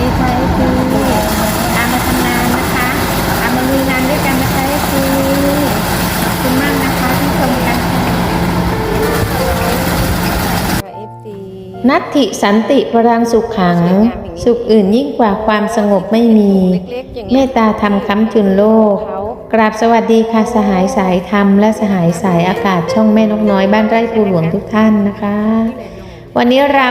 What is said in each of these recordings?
ดีค่ะคือามาทำงานนะคะตามาลุยงานด้วยกันนะคะคือขอบคุณมากนะคะที่ชมกันค่ะ FT นัตถิสันติปรังสุขขัง สุขอื่นยิ่งกว่าความสงบไม่มี เมตตาธรรมค้ำจุนโลก กราบสวัสดีค่ะสหายสายธรรมและสหายสายอากาศช่องแม่นกน้อยบ้านไร่ภูหลวงทุกท่านนะคะ วันนี้เรา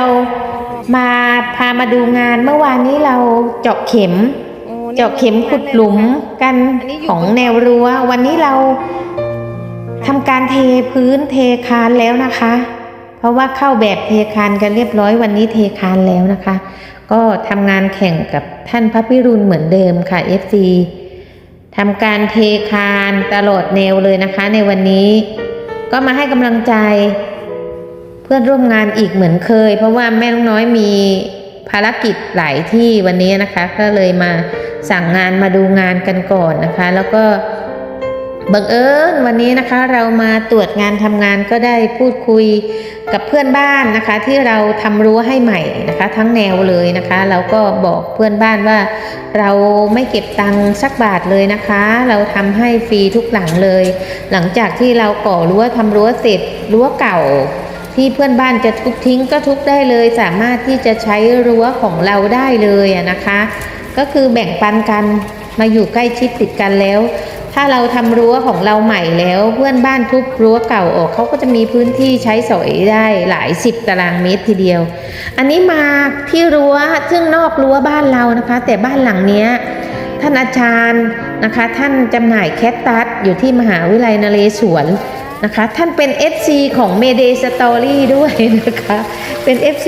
มาพามาดูงานเมื่อวานนี้เราเจาะเข็มโอ้นี่เจาะเข็มขุดหลุมกันของแนวรั้ว วันนี้เราทำการเทพื้นเทคานแล้วนะคะ เพราะว่าเข้าแบบเทคานกันเรียบร้อยวันนี้เทคานแล้วนะคะ ก็ทำงานแข่งกับท่านพระพิรุณเหมือนเดิมค่ะ FC ทำการเทคานตลอดแนวเลยนะคะ ในวันนี้ ก็มาให้กำลังใจ เพื่อนร่วมงานอีกเหมือนเคย เพราะว่าแม่น้องน้อยมีภารกิจหลายที่วันนี้นะคะ ก็เลยมาสั่งงานมาดูงานกันก่อนนะคะ แล้วก็บังเอิญวันนี้นะคะเรามาตรวจงานทำงานก็ได้พูดคุยกับเพื่อนบ้านนะคะ ที่เราทำรั้วให้ใหม่นะคะ ทั้งแนวเลยนะคะเราก็บอกเพื่อนบ้านว่า เราไม่เก็บตังค์สักบาทเลยนะคะ เราทำให้ฟรีทุกหลังเลย หลังจากที่เราก่อรั้วทำรั้วเสร็จรั้วเก่า ที่เพื่อนบ้านจะทุบทิ้งก็ทุบได้เลย สามารถที่จะใช้รั้วของเราได้เลยนะคะ ก็คือแบ่งปันกันมาอยู่ใกล้ชิดติดกันแล้ว ถ้าเราทำรั้วของเราใหม่แล้ว เพื่อนบ้านทุบรั้วเก่าออกเขาก็จะมีพื้นที่ใช้สอยได้หลายสิบตารางเมตรทีเดียว อันนี้มาที่รั้วซึ่งนอกรั้วบ้านเรานะคะ แต่บ้านหลังเนี้ยท่านอาจารย์นะคะ ท่านจำหน่ายแคตตัสอยู่ที่มหาวิทยาลัยนเรศวร นะคะ ท่านเป็น FC ของ Mayday Story ด้วยนะคะ เป็น FC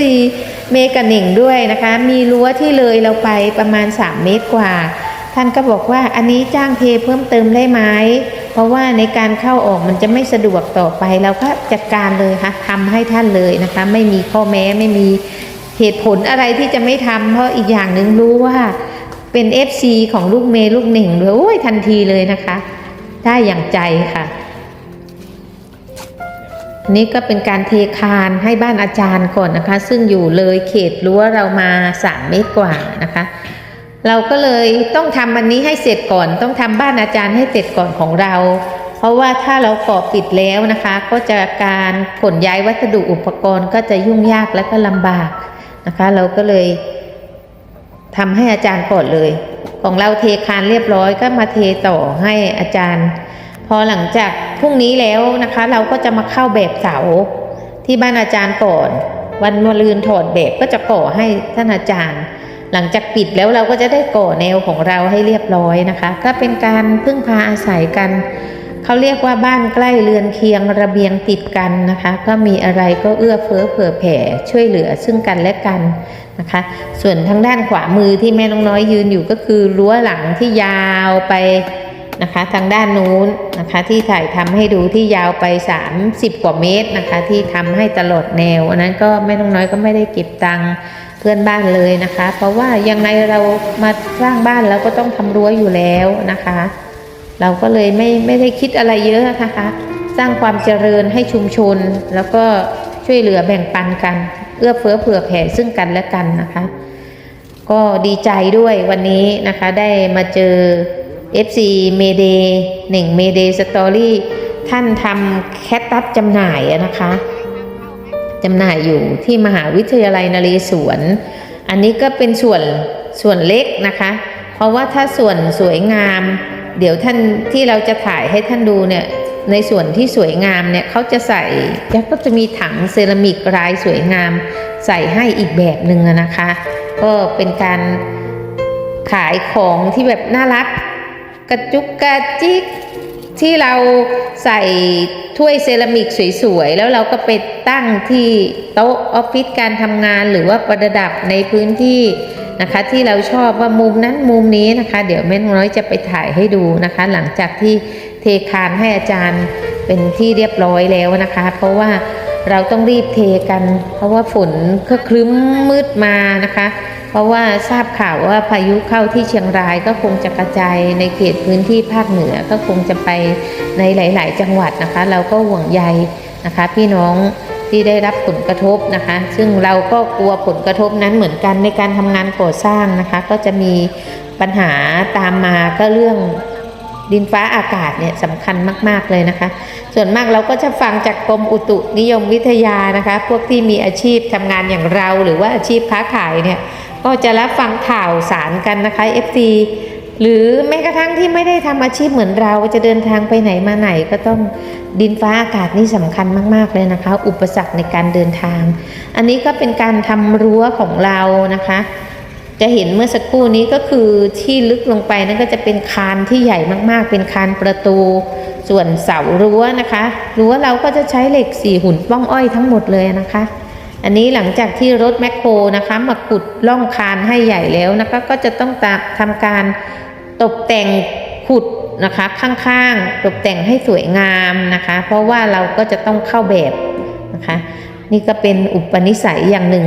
เมกะหนิงด้วยนะคะ มีรั้วที่เลยเราไปประมาณ 3 เมตรกว่า ท่านก็บอกว่าอันนี้จ้างเทเพิ่มเติมได้ไหมเพราะว่าในการเข้าออกมันจะไม่สะดวกต่อไปเราก็จัดการเลยค่ะทำให้ท่านเลยนะคะ ไม่มีข้อแม้ไม่มีเหตุผลอะไรที่จะไม่ทำเพราะอีกอย่างหนึ่งรู้ว่าเป็น FC ของลูกเมย์ลูกหนึ่งด้วยโอ้ยทันทีเลยนะคะ ได้อย่างใจค่ะ นนี้ก็เป็นการเทคานให้บ้านอาจารย์ก่อนนะคะ ซึ่งอยู่เลยเขตรั้วเรามา3เมตรกว่านะคะ เราก็เลยต้องทำวันนี้ให้เสร็จก่อน ต้องทำบ้านอาจารย์ให้เสร็จก่อนของเรา เพราะว่าถ้าเราก่อปิดแล้วนะคะ ก็จะการขนย้ายวัสดุอุปกรณ์ก็จะยุ่งยากและก็ลำบากนะคะ เราก็เลยทำให้อาจารย์ก่อนเลย ของเราเทคานเรียบร้อยก็มาเทต่อให้อาจารย์ พอหลังจากพรุ่งนี้แล้วนะคะ เราก็จะมาเข้าแบบเสาที่บ้านอาจารย์ก่อน วันมะรืนถอดแบบก็จะก่อให้ท่านอาจารย์ หลังจากปิดแล้วเราก็จะได้ก่อแนวของเราให้เรียบร้อยนะคะ ก็เป็นการพึ่งพาอาศัยกันเขาเรียกว่าบ้านใกล้เรือนเคียงระเบียงติดกันนะคะ ก็มีอะไรก็เอื้อเฟื้อเผื่อแผ่ช่วยเหลือซึ่งกันและกันนะคะ ส่วนทางด้านขวามือที่แม่น้องน้อยยืนอยู่ก็คือรั้วหลังที่ยาวไป นะคะทางด้านนู้นนะคะที่ถ่ายทำให้ดูที่ยาวไป 30 กว่าเมตรนะคะ ที่ทำให้ตลอดแนวอันนั้นก็แม่น้องน้อยก็ไม่ได้เก็บตังค์เพื่อนบ้านเลยนะคะ เพราะว่ายังไงเรามาสร้างบ้านแล้วก็ต้องทำรั้วอยู่แล้วนะคะ เราก็เลยไม่ไม่ได้คิดอะไรเยอะนะคะ สร้างความเจริญให้ชุมชน แล้วก็ช่วยเหลือแบ่งปันกัน เอื้อเฟื้อเผื่อแผ่ซึ่งกันและกันนะคะ ก็ดีใจด้วยวันนี้นะคะได้มาเจอ FC Mayday หนึ่ง Mayday Story ท่านทำแคตตัสจำหน่ายนะคะจำหน่ายอยู่ที่มหาวิทยาลัยนเรศวร อันนี้ก็เป็นส่วนส่วนเล็กนะคะ เพราะว่าถ้าส่วนสวยงาม เดี๋ยวท่านที่เราจะถ่ายให้ท่านดูเนี่ยในส่วนที่สวยงามเนี่ยเขาจะใส่แล้วก็จะมีถังเซรามิกลายสวยงาม ใส่ให้อีกแบบหนึ่งอะนะคะ ก็เป็นการขายของที่แบบน่ารัก กระจุกกระจิกที่เราใส่ถ้วยเซรามิกสวยๆ แล้วเราก็ไปตั้งที่โต๊ะออฟฟิศการทำงานหรือว่าประดับในพื้นที่นะคะ ที่เราชอบว่ามุมนั้นมุมนี้นะคะ เดี๋ยวแม่น้อยจะไปถ่ายให้ดูนะคะ หลังจากที่เทคานให้อาจารย์เป็นที่เรียบร้อยแล้วนะคะ เพราะว่า เราต้องรีบเทกัน เพราะว่าฝนก็ครึ้มมืดมานะคะ เพราะว่าทราบข่าวว่าพายุเข้าที่เชียงรายก็คงจะกระจายในเขตพื้นที่ภาคเหนือก็คงจะไปในหลาย ๆ จังหวัดนะคะ เราก็ห่วงใยนะคะ พี่น้องที่ได้รับผลกระทบนะคะ ซึ่งเราก็กลัวผลกระทบนั้นเหมือนกันในการทำงานก่อสร้างนะคะ ก็จะมีปัญหาตามมาก็เรื่อง ดินฟ้าอากาศเนี่ยสำคัญมาก ๆ เลยนะคะ ส่วนมากเราก็จะฟังจากกรมอุตุนิยมวิทยานะคะ พวกที่มีอาชีพทำงานอย่างเราหรือว่าอาชีพค้าขายเนี่ยก็จะรับฟังข่าวสารกันนะคะ FT หรือแม้กระทั่งที่ไม่ได้ทำอาชีพเหมือนเราจะเดินทางไปไหนมาไหนก็ต้องดินฟ้าอากาศนี่สำคัญมาก ๆ เลยนะคะ อุปสรรคในการเดินทาง อันนี้ก็เป็นการทำรั้วของเรานะคะ จะเห็นเมื่อสักครู่นี้ก็คือที่ลึกลงไปนั่นก็จะเป็นคานที่ใหญ่มากๆ เป็นคานประตู ส่วนเสารั้วนะคะรั้วเราก็จะใช้เหล็กสี่หุ่นป้องอ้อยทั้งหมดเลยนะคะ อันนี้หลังจากที่รถแมคโครนะคะมาขุดล่องคานให้ใหญ่แล้วนะคะก็จะต้องทำการตกแต่งขุดนะคะข้างๆ ตกแต่งให้สวยงามนะคะ เพราะว่าเราก็จะต้องเข้าแบบนะคะ นี่ก็เป็นอุปนิสัยอย่างหนึ่ง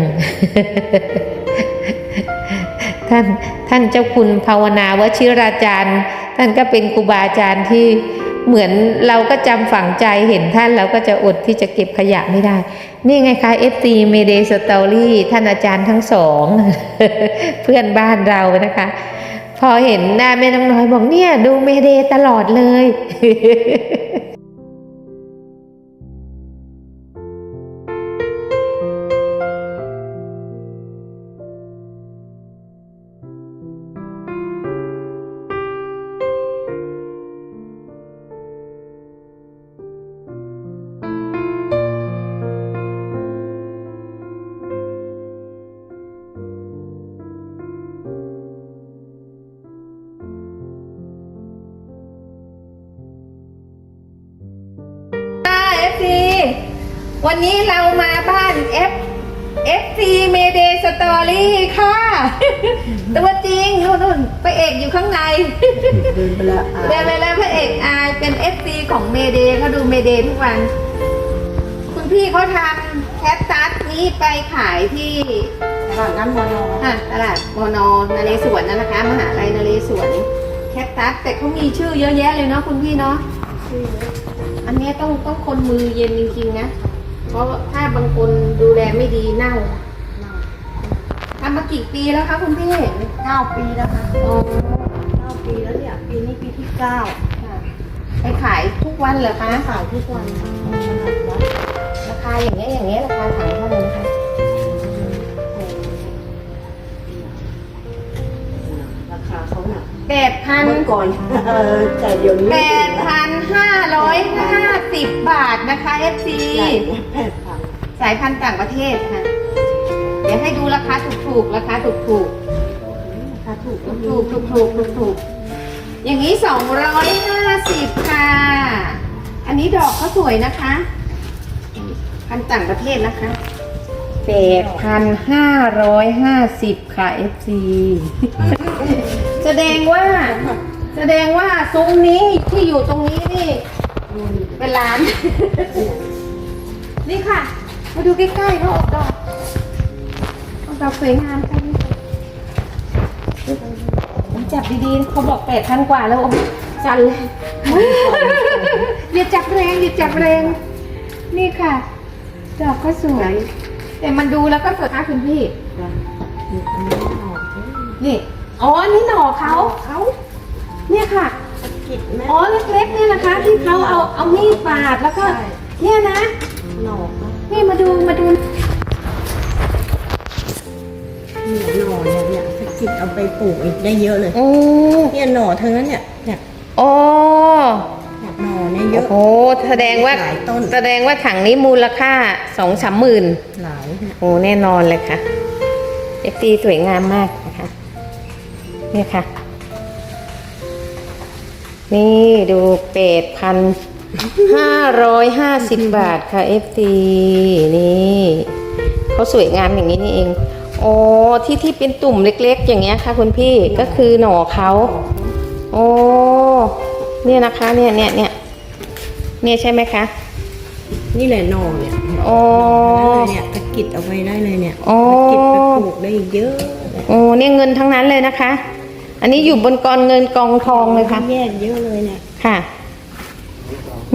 ท่านท่านเจ้าคุณภาวนาวชิราจารย์ ท่านก็เป็นครูบาอาจารย์ที่เหมือนเราก็จำฝังใจเห็นท่านเราก็จะอดที่จะเก็บขยะไม่ได้ นี่ไงคะ FT Mayday Story ท่านอาจารย์ทั้งสอง เพื่อนบ้านเรานะคะ พอเห็นหน้าแม่น้องน้อยบอกเนี่ย ดูเมเดตลอดเลย วันนี้เรามาบ้าน F FC Mayday Story ค่ะ ตัวจริงนู่นนู่นพระเอกอยู่ข้างในเดินไปแล้วอะเดินไปแล้วพระเอกอายเป็น FC ของ Mayday เขาดู Mayday ทุกวัน คุณพี่เขาทำแคทตัสนี้ไปขายที่ตลาดน้ำมอนอค่ะตลาดมอนอนเรศวรนะนะคะ มหาลัยนเรศวรแคทตัสแต่เขามีชื่อเยอะแยะเลยเนาะคุณพี่เนาะอันเนี้ยต้องต้องคนมือเย็นจริงๆนะ เพราะถ้าบางคนดูแลไม่ดีเน่าทำมากี่ปีแล้วคะคุณพี่เก้าปีแล้วค่ะโอ้เก้าปีแล้วเนี่ยปีนี้ปีที่เก้าค่ะไปขายทุกวันเหรอคะขายทุกวันตลาดวัดราคาอย่างเงี้ยอย่างเงี้ยราคาขายเท่าไหร่นะคะราคาเขาหนักแปดพันเมื่อก่อนเออแต่เดี๋ยวนี้แปด พันห้าร้อยห้าสิบบาทนะคะ FC ใช่แปดพันสายพันธุ์ต่างประเทศค่ะ เดี๋ยวให้ดูราคาถูกๆราคาถูกๆราคาถูกถูกถูกถูกถูกถูกถูกอย่างนี้สองร้อยห้าสิบค่ะ อันนี้ดอกก็สวยนะคะ พันธุ์ต่างประเทศนะคะแปดพันห้าร้อยห้าสิบค่ะ FC แสดงว่า แสดงว่าซุ้มนี้ที่อยู่ตรงนี้นี่เป็นร้าน นี่ค่ะ มาดูใกล้ๆเขาออกดอกออกดอกสวยงามค่ะนี่ผมจับดีๆเขาบอกแปดพันกว่าแล้วอ้ยจันเลยอย่าจับแรงอย่าจับแรง นี่ค่ะ ดอกก็สวย แต่มันดูแล้วก็สวยนะคุณพี่ นี่ อ๋อ นี่หน่อเขาเขา เนี่ยค่ะ กิดแม่อ๋อเล็กๆเนี่ยนะคะ ที่เขาเอาเอามีดปาดแล้วก็ เนี่ยนะ หน่อนะนี่มาดูมาดูเนี่ยหน่อเนี่ยเนี่ยสกิดเอาไปปลูกอีกได้เยอะเลยโอ้เนี่ยหน่อทั้งนั้นเนี่ยเนี่ยโอ้เนี่ยหน่อเนี่ยเยอะโหแสดงว่าหลายต้น แสดงว่าถังนี้มูลค่าสองสามหมื่นหลายเนี่ยโอ้แน่นอนเลยค่ะเอฟซีสวยงามมากนะคะ เนี่ยค่ะ นี่ดูเป็ดพันห้าร้อยห้าสิบบาทค่ะเอฟซีนี่เขาสวยงามอย่างนี้นี่เองอ๋อที่ที่เป็นตุ่มเล็กๆ อย่างเงี้ยค่ะ คุณพี่ก็คือหน่อเขาโอ้เนี่ยนะคะเนี่ยเนี่ยเนี่ยเนี่ยใช่ไหมคะนี่แหละหน่อเนี่ยเนี่ยอ๋อเนี่ยสกิดเอาไปได้เลยเนี่ยอ๋อสกิดไปปลูกได้อีกเยอะเลยโอ้เนี่ยเงินทั้งนั้นเลยนะคะ อันนี้อยู่บนกองเงินกองทองเลยค่ะ แยกเยอะเลยเนี่ย ค่ะ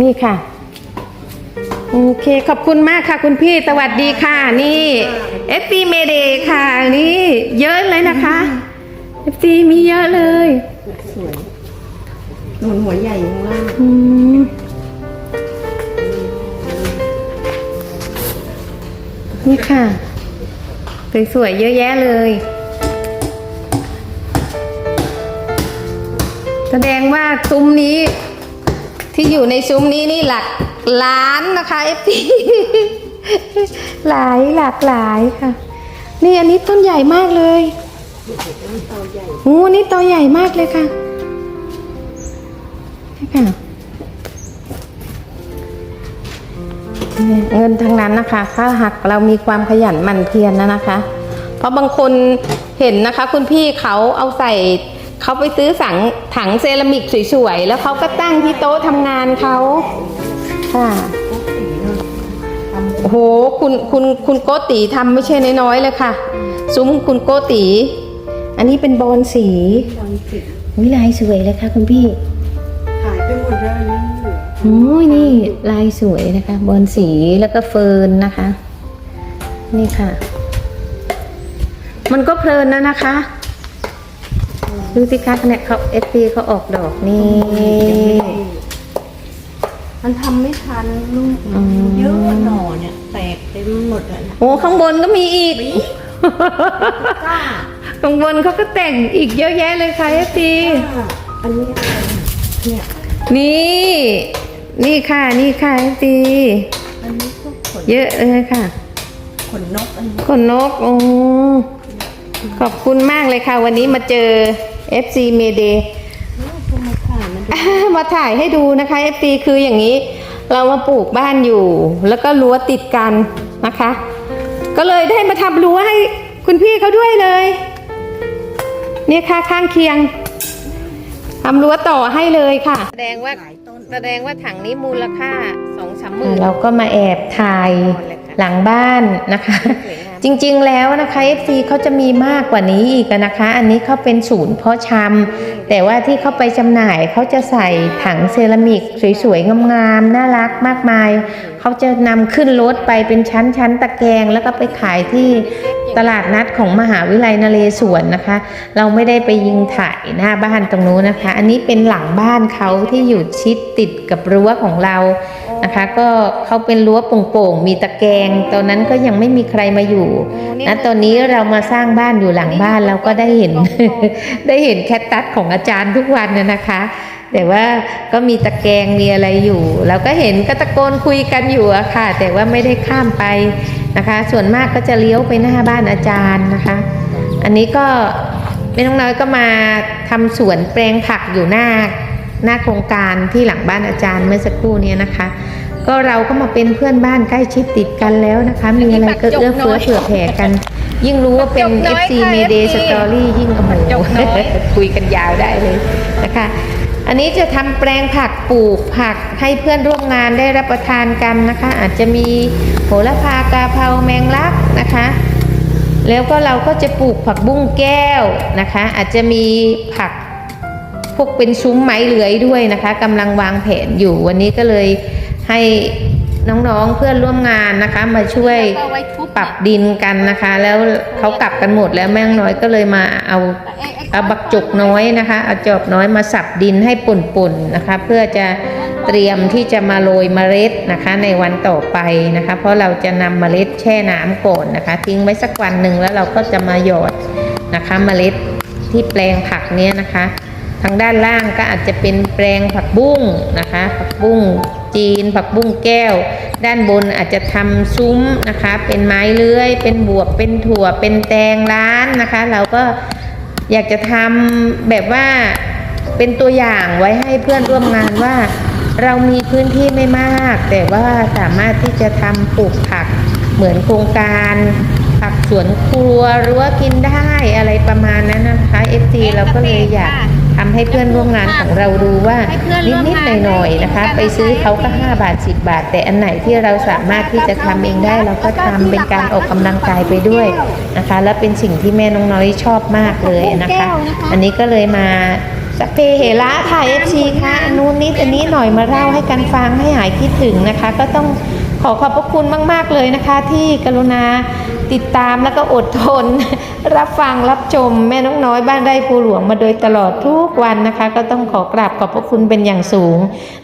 นี่ค่ะ โอ้โอเคขอบคุณมากค่ะคุณพี่สวัสดีค่ะ นี่ f อ m a y d a y ค่ะ นี่เยอะเลยนะคะ f อมีเยอะเลยสวยหนุนหัวใหญ่ข้างล่างอืมนี่ค่ะสวยๆเยอะแยะเลย แสดงว่าซุ้มนี้ ที่อยู่ในซุ้มนี้นี่หลักล้านนะคะเอฟซีหลายหลากหลายค่ะ นี่อันนี้ต้นใหญ่มากเลยโอ้นี่ตอใหญ่มากเลยค่ะนี่ค่ะเงินทั้งนั้นนะคะ ถ้าหากเรามีความขยันหมั่นเพียรนะนะคะ เพราะบางคนเห็นนะคะ คุณพี่เขาเอาใส่ เขาไปซื้อสังถังเซรามิกสวยๆ แล้วเขาก็ตั้งที่โต๊ะทำงานเขาค่ะโอ้โหคุณคุณคุณโกติทำไม่ใช่น้อยๆเลยค่ะ ซุ้มคุณโกติ อันนี้เป็นบอลสีตอนสิบวิลายสวยเลยค่ะคุณพี่ขายไปหมดแล้วอันนี่เหลือโอ้ยนี่ลายสวยนะคะ บอลสีแล้วก็เฟิร์นนะคะ นี่ค่ะ มันก็เพลินนะนะคะ ดูสิคะเนี่ยเขาเอฟซีเขาออกดอกนี่ มันทำไม่ทันลูกอืม เยอะหน่อเนี่ย แตกเต็มหมดเลยนะโอ้ข้างบนก็มีอีก กล้าข้างบนเขาก็แต่งอีกเยอะแยะเลยค่ะเอฟซีอันนี้อะไรเนี่ย นี่ นี่ค่ะ นี่ค่ะเอฟซีอันนี้ก็ขนเยอะเลยค่ะ ขนนกอันนี้ขนนก โอ้ ขอบคุณมากเลยค่ะ วันนี้มาเจอ FC m a y d a y พวกมาขายมันอ่ามาถ่ายให้ดูนะคะ FC คืออย่างนี้ เรามาปลูกบ้านอยู่ แล้วก็รั้วติดกันนะคะ ก็เลยได้มาทำรั้วให้คุณพี่เขาด้วยเลยเนี่ยค่ะข้างเคียงทำรั้วต่อให้เลยค่ะ แสดงว่าหลายต้นแสดงว่าถังนี้มูลค่าสองสามหมื่นเราก็มาแอบถ่ายหลังบ้านนะคะ จริงๆแล้วนะคะ FC เขาจะมีมากกว่านี้อีกนะคะ อันนี้เขาเป็นศูนย์เพาะชำแต่ว่าที่เขาไปจำหน่ายเขาจะใส่ถังเซรามิกสวยๆ งามๆ น่ารักมากมายเขาจะนำขึ้นรถไปเป็นชั้นๆ ตะแกรงแล้วก็ไปขายที่ตลาดนัดของมหาวิทยาลัยนเรศวรนะคะ เราไม่ได้ไปยิงถ่ายหน้าบ้านตรงนู้นนะคะ อันนี้เป็นหลังบ้านเขาที่อยู่ชิดติดกับรั้วของเรา นะคะ ก็เขาเป็นรั้วโป่งๆมีตะแกรงตอนนั้นก็ยังไม่มีใครมาอยู่นะตอนนี้เรามาสร้างบ้านอยู่หลังบ้านเราก็ได้เห็น ได้เห็นแคตตัสของอาจารย์ทุกวันน่ะนะคะ แต่ว่าก็มีตะแกรงมีอะไรอยู่ เราก็เห็นก็ตะโกนคุยกันอยู่อะค่ะ แต่ว่าไม่ได้ข้ามไปนะคะ ส่วนมากก็จะเลี้ยวไปหน้าบ้านอาจารย์นะคะ อันนี้ก็แม่น้องน้อยก็มาทำสวนแปลงผักอยู่หน้า หน้าโครงการที่หลังบ้านอาจารย์เมื่อสักครู่เนี้นะคะ ก็เราก็มาเป็นเพื่อนบ้านใกล้ชิดติดกันแล้วนะคะ มีอะไรก็เอื้อเฟื้อเผื่อแผ่กัน ยิ่งรู้ว่าเป็น FC m a y d a y Story ยิ่งโอ้โหคุยกันยาวได้เลยนะคะอันนี้จะทำแปลงผักปลูกผักให้เพื่อนร่วมงานได้รับประทานกันนะคะ อาจจะมีโหระพากาเพราแมงลักนะคะ แล้วก็เราก็จะปลูกผักบุ้งแก้วนะคะ อาจจะมีผัก พวกเป็นซุ้มไม้เลื้อยด้วยนะคะกำลังวางแผนอยู่วันนี้ก็เลยให้น้องๆเพื่อนร่วมงานนะคะ มาช่วยปรับดินกันนะคะ แล้วเขากลับกันหมดแล้วแม่งน้อยก็เลยมาเอาเอาบักจุกน้อยนะคะเอาจอบน้อยมาสับดินให้ป่นๆนะคะ เพื่อจะเตรียมที่จะมาโรยเมล็ดนะคะ ในวันต่อไปนะคะ เพราะเราจะนำเมล็ดแช่น้ำก่อนนะคะ ทิ้งไว้สักวันหนึ่งแล้วเราก็จะมาหยอดนะคะ เมล็ดที่แปลงผักเนี้ยนะคะ ทางด้านล่างก็อาจจะเป็นแปลงผักบุ้งนะคะ ผักบุ้งจีน ผักบุ้งแก้ว ด้านบนอาจจะทำซุ้มนะคะ เป็นไม้เลื้อย เป็นบวบ เป็นถั่ว เป็นแตงร้านนะคะ เราก็อยากจะทำแบบว่าเป็นตัวอย่างไว้ให้เพื่อนร่วมงานว่า เรามีพื้นที่ไม่มาก แต่ว่าสามารถที่จะทำปลูกผักเหมือนโครงการผักสวนครัวรั้วกินได้อะไรประมาณนั้นนะคะ FT เราก็เลยอยาก ทำให้เพื่อนร่วมงานของเราดูว่าให้เพื่อนร่วมนิดงานๆหน่อยๆนะคะได้ไปซื้อเขาก็ 5 บาท 10 บาท แต่อันไหนที่เราสามารถที่จะทำเองได้เราก็ทำเป็นการออกกำลังกายไปด้วยนะคะ และเป็นสิ่งที่แม่น้องน้อยชอบมากเลยนะคะ อันนี้ก็เลยมาสัพเพเหระถ่ายเอฟซีค่ะอันนู้นนิดอันนี้หน่อยมาเล่าให้กันฟังให้หายคิดถึงนะคะ ก็ต้องขขอขอบพระคุณมาก ๆเลยนะคะ ที่กรุณา ติดตามแล้วก็อดทน รับฟังรับชมแม่น้องน้อยบ้านไร่ภูหลวงมาโดยตลอดทุกวันนะคะ ก็ต้องขอกราบขอบพระคุณเป็นอย่างสูง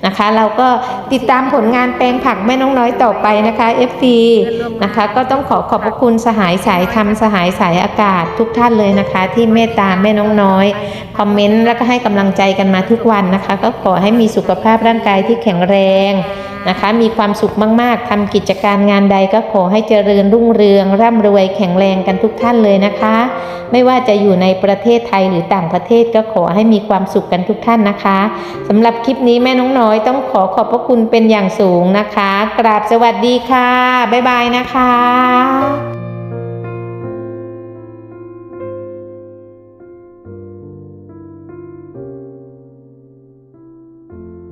นะคะ เราก็ติดตามผลงานแปลงผักแม่น้องน้อยต่อไปนะคะ FT นะคะก็ต้องขอขอบพระคุณสหายสายธรรมสหายสายอากาศทุกท่านเลยนะคะ ที่เมตตาแม่น้องน้อยคอมเมนต์แล้วก็ให้กำลังใจกันมาทุกวันนะคะ ก็ขอให้มีสุขภาพร่างกายที่แข็งแรง นะคะ มีความสุขมากๆทำกิจการงานใดก็ขอให้เจริญรุ่งเรือง ร่ำรวยแข็งแรงกันทุกท่านเลยนะคะ ไม่ว่าจะอยู่ในประเทศไทยหรือต่างประเทศก็ขอให้มีความสุขกันทุกท่านนะคะสำหรับคลิปนี้แม่น้องน้อยต้องขอขอบพระคุณเป็นอย่างสูงนะคะ กราบสวัสดีค่ะ บ๊ายบายนะคะ